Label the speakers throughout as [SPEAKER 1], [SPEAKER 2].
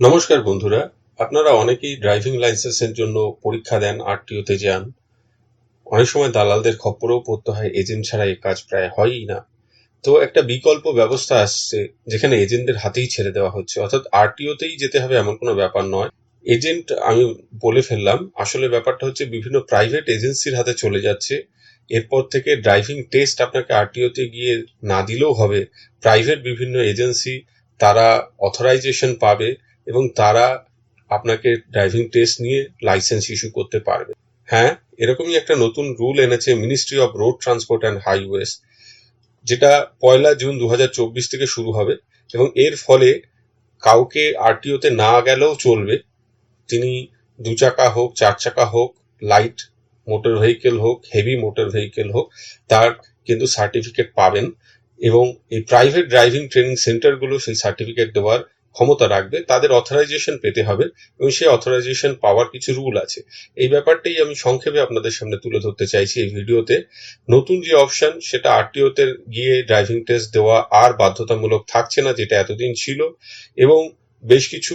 [SPEAKER 1] নমস্কার বন্ধুরা, আপনারা অনেকেই ড্রাইভিং লাইসেন্সের জন্য পরীক্ষা দেন আরটিওতে যান। অনেক সময় দালালদের খপ্পরেও পড়তে হয় এজেন্ট ছাড়া এই কাজ প্রায় হয়ই না। তো একটা বিকল্প ব্যবস্থা আসছে, যেখানে এজেন্টদের হাতেই ছেড়ে দেওয়া হচ্ছে। অর্থাৎ আরটিওতেই যেতে হবে এমন কোনো ব্যাপার নয়। এজেন্ট আমি বলে ফেললাম, আসলে ব্যাপারটা হচ্ছে বিভিন্ন প্রাইভেট এজেন্সির হাতে চলে যাচ্ছে। এরপর থেকে ড্রাইভিং টেস্ট আপনাকে আরটিওতে গিয়ে না দিলেও হবে। প্রাইভেট বিভিন্ন এজেন্সি তারা অথরাইজেশন পাবে। এবং তারা আপনাকে ড্রাইভিং টেস্ট নিয়ে লাইসেন্স ইস্যু করতে পারবে। হ্যাঁ এরকমই একটা নতুন রুল এনেছে ministry of road transport and highways যেটা পয়লা জুন দু হাজার চব্বিশ থেকে শুরু হবে এবং এর ফলে কাউকে আরটিওতে না গেলেও চলবে। তিনি দু চাকা হোক, চার চাকা হোক লাইট মোটর ভেহিকেল হোক হেভি মোটর ভেহিকেল হোক, তার কিন্তু সার্টিফিকেট পাবেন এবং এই প্রাইভেট ড্রাইভিং ট্রেনিং সেন্টারগুলো সেই সার্টিফিকেট দেওয়ার ক্ষমতা রাখবে, তাদের অথরাইজেশন পেতে হবে এবং সেই অথরাইজেশন পাওয়ার কিছু রুল আছে। এই ব্যাপারটাই আমি সংক্ষেপে আপনাদের সামনে তুলে ধরতে চাইছি এই ভিডিওতে। নতুন যে অপশন সেটা আরটিওতে গিয়ে ড্রাইভিং টেস্ট দেওয়া আর বাধ্যতামূলক থাকছে না, যেটা এতদিন ছিল। এবং বেশ কিছু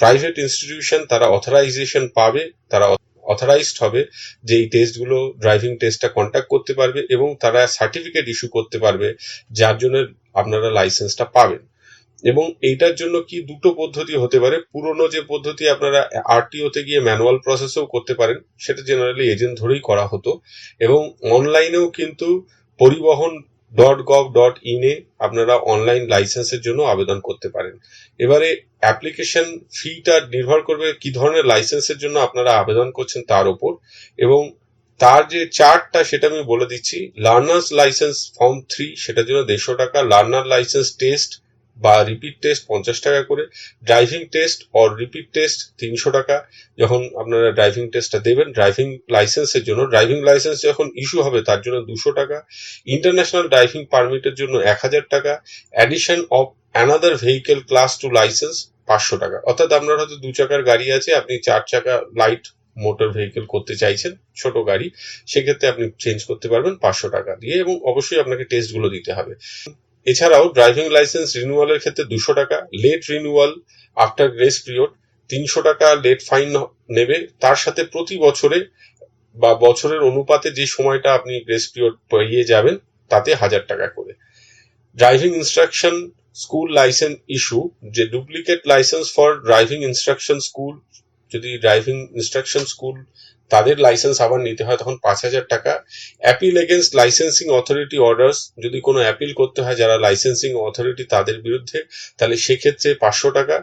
[SPEAKER 1] প্রাইভেট ইনস্টিটিউশন তারা অথরাইজেশন পাবে, তারা অথরাইজড হবে যে এই টেস্টগুলো ড্রাইভিং টেস্টটা কন্ট্যাক্ট করতে পারবে এবং তারা সার্টিফিকেট ইস্যু করতে পারবে, যার জন্য আপনারা লাইসেন্সটা পাবেন। এবং এইটার জন্য কি দুটো পদ্ধতি হতে পারে? পুরনো যে পদ্ধতি আপনারা আরটিওতে গিয়ে ম্যানুয়াল প্রসেসও করতে পারেন, সেটা জেনারেলি এজেন্ট ধরেই করা হতো। এবং অনলাইনেও কিন্তু পরিবহন ডট গভ ডট ইনে আপনারা অনলাইন লাইসেন্সের জন্য আবেদন করতে পারেন। এবারে অ্যাপ্লিকেশন ফিটা নির্ভর করবে কি ধরনের লাইসেন্সের জন্য আপনারা আবেদন করছেন তার উপর এবং তার যে চার্টটা সেটা আমি বলে দিচ্ছি লার্নার্স লাইসেন্স ফর্ম থ্রি সেটার জন্য দেড়শো টাকা। লার্নার লাইসেন্স টেস্ট বা রিপিট টেস্ট পঞ্চাশ টাকা করে driving test or repeat test তিনশো টাকা। যখন আপনারা ড্রাইভিং টেস্টটা দেবেন ড্রাইভিং লাইসেন্সের জন্য ড্রাইভিং লাইসেন্স যখন ইস্যু হবে তার জন্য দুশো টাকা। ইন্টারন্যাশনাল ড্রাইভিং পারমিটের জন্য এক হাজার টাকা। Addition of another vehicle class to license পাঁচশো টাকা। অর্থাৎ আপনার হয়তো দু চাকার গাড়ি আছে, আপনি চার চাকা লাইট মোটর ভেহিকেল করতে চাইছেন, ছোট গাড়ি, সেক্ষেত্রে আপনি চেঞ্জ করতে পারবেন পাঁচশো টাকা দিয়ে এবং অবশ্যই আপনাকে টেস্টগুলো দিতে হবে। এছাড়াও ড্রাইভিং লাইসেন্স রিনিউয়ালের ক্ষেত্রে দুশো টাকা late renewal after grace period তিনশো টাকা লেট ফাইন নেবে। তার সাথে প্রতি বছরে বা বছরের অনুপাতে যে সময়টা আপনি গ্রেস পিরিয়ড পেরিয়ে যাবেন, তাতে হাজার টাকা করে। Driving instruction school license issue যে duplicate license for driving instruction school যদি ড্রাইভিং ইনস্ট্রাকশন স্কুল তাদের লাইসেন্স আবার নিতে হয়, তখন পাঁচ হাজার টাকা। Appeal against licensing authority orders যদি কোনো অ্যাপিল করতে হয় যারা লাইসেন্সিং অথরিটি তাদের বিরুদ্ধে, তাহলে সেক্ষেত্রে পাঁচশো টাকা।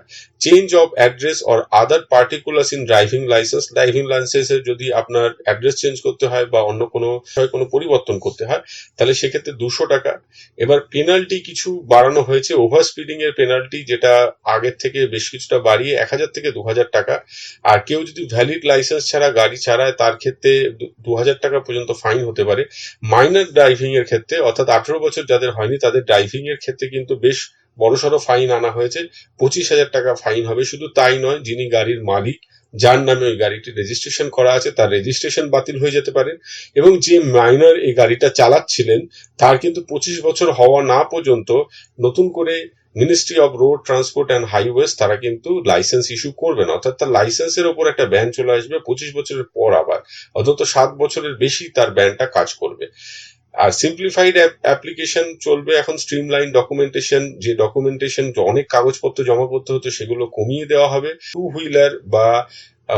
[SPEAKER 1] Change of address or other particulars in driving license driving লাইসেন্সের যদি আপনার অ্যাড্রেস চেঞ্জ করতে হয় বা অন্য কোনো কোনো পরিবর্তন করতে হয়, তাহলে সেক্ষেত্রে দুশো টাকা। এবার পেনাল্টি কিছু বাড়ানো হয়েছে ওভার স্পিডিং এর পেনাল্টি যেটা আগের থেকে বেশ কিছুটা বাড়িয়ে এক হাজার থেকে দু হাজার টাকা। আর কেউ যদি ভ্যালিড লাইসেন্স ছাড়া গাড়ি ছাড়ায় তার ক্ষেত্রে দু হাজার টাকা পর্যন্ত ফাইন হতে পারে। মাইনার ড্রাইভিং এর ক্ষেত্রে, অর্থাৎ আঠেরো বছর যাদের হয়নি, তাদের ড্রাইভিং এর ক্ষেত্রে কিন্তু বেশ বড়সড় ফাইন আনা হয়েছে। পঁচিশ হাজার টাকা ফাইন হবে, শুধু তাই নয়, যিনি গাড়ির মালিক, যার নামে ওই গাড়িটি রেজিস্ট্রেশন করা আছে, তার রেজিস্ট্রেশন বাতিল হয়ে যেতে পারে। এবং যে মাইনার এই গাড়িটা চালাচ্ছিলেন, তার কিন্তু পঁচিশ বছর হওয়া না পর্যন্ত নতুন করে ministry of road transport and highways তারা কিন্তু লাইসেন্স ইস্যু করবে না। অর্থাৎ তার লাইসেন্সের ওপর একটা ব্যান চলে আসবে পঁচিশ বছরের পর আবার। অন্তত সাত বছরের বেশি তার ব্যানটা কাজ করবে। আর সিম্পলিফাইড অ্যাপ্লিকেশন চলবে। এখন স্ট্রিমলাইন ডকুমেন্টেশন যে ডকুমেন্টেশন অনেক কাগজপত্র জমা করতে হতো, সেগুলো কমিয়ে দেওয়া হবে। টু হুইলার বা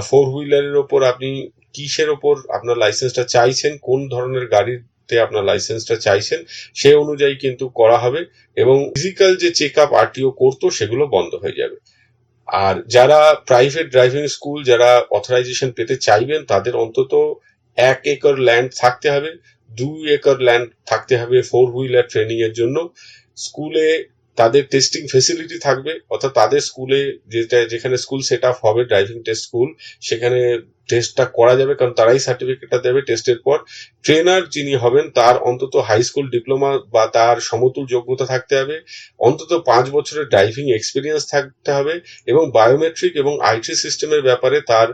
[SPEAKER 1] ফোর হুইলারের ওপর আপনি কিসের ওপর আপনার লাইসেন্সটা চাইছেন, কোন ধরনের গাড়ির আপনার লাইসেন্সটা চাইছেন, সে অনুযায়ী কিন্তু করা হবে এবং ফিজিক্যাল যে চেক আপ আরটিও করতো, সেগুলো বন্ধ হয়ে যাবে। আর যারা প্রাইভেট ড্রাইভিং স্কুল যারা অথরাইজেশন পেতে চাইবেন, তাদের অন্তত এক একর ল্যান্ড থাকতে হবে, দুই একর ল্যান্ড থাকতে হবে ফোর হুইলার ট্রেনিং এর জন্য। স্কুলে তাদের টেস্টিং ফেসিলিটি থাকবে, অর্থাৎ তাদের স্কুলে যেটা, যেখানে স্কুল সেট আপ হবে ড্রাইভিং টেস্ট স্কুল সেখানে টেস্টটা করা যাবে, কারণ তারাই সার্টিফিকেটটা দেবে টেস্টের পর। ট্রেনার যিনি হবেন, তার অন্তত হাই স্কুল ডিপ্লোমা বা তার সমতুল যোগ্যতা থাকতে হবে। অন্তত পাঁচ বছরের ড্রাইভিং এক্সপিরিয়েন্স থাকতে হবে এবং বায়োমেট্রিক এবং আইটি সিস্টেমের ব্যাপারে তার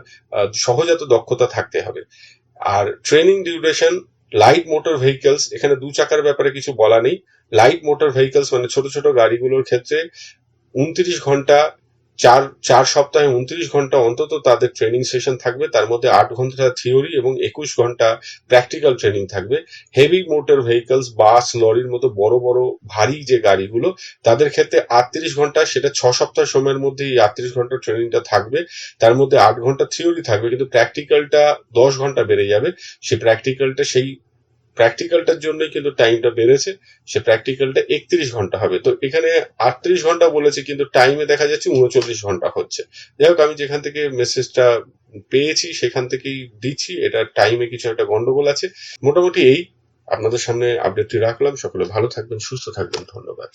[SPEAKER 1] সহজাত দক্ষতা থাকতে হবে। আর training duration light motor vehicles এখানে দু চাকার ব্যাপারে কিছু বলা নেই। লাইট মোটর ভেহিকেলস মানে ছোট ছোট গাড়িগুলোর ক্ষেত্রে, উনত্রিশ ঘণ্টা চার চার সপ্তাহে উনত্রিশ ঘণ্টা অন্তত তাদের ট্রেনিং সেশন থাকবে। তার মধ্যে আট ঘণ্টা থিওরি এবং একুশ ঘণ্টা প্র্যাকটিক্যাল ট্রেনিং থাকবে। হেভি মোটর ভেহিকলস বাস লরির মতো বড় বড়, ভারী যে গাড়িগুলো, তাদের ক্ষেত্রে আটত্রিশ ঘণ্টা, সেটা ছ সপ্তাহ সময়ের মধ্যে এই আটত্রিশ ঘণ্টা ট্রেনিংটা থাকবে। তার মধ্যে আট ঘণ্টা থিওরি থাকবে, কিন্তু প্র্যাকটিক্যালটা দশ ঘণ্টা বেড়ে যাবে। সেই প্র্যাকটিক্যালটা সেই প্র্যাকটিক্যালটার জন্য কিন্তু টাইমটা বেড়েছে, সে প্র্যাকটিক্যালটা একত্রিশ ঘণ্টা হবে। তো এখানে আটত্রিশ ঘণ্টা বলেছে, কিন্তু টাইমে দেখা যাচ্ছে উনচল্লিশ ঘণ্টা হচ্ছে। যাই হোক, আমি যেখান থেকে মেসেজটা পেয়েছি, সেখান থেকেই দিচ্ছি। এটা টাইমে কিছু একটা গন্ডগোল আছে। মোটামুটি এই। আপনাদের সামনে আপডেটটি রাখলাম। সকলে ভালো থাকবেন, সুস্থ থাকবেন। ধন্যবাদ।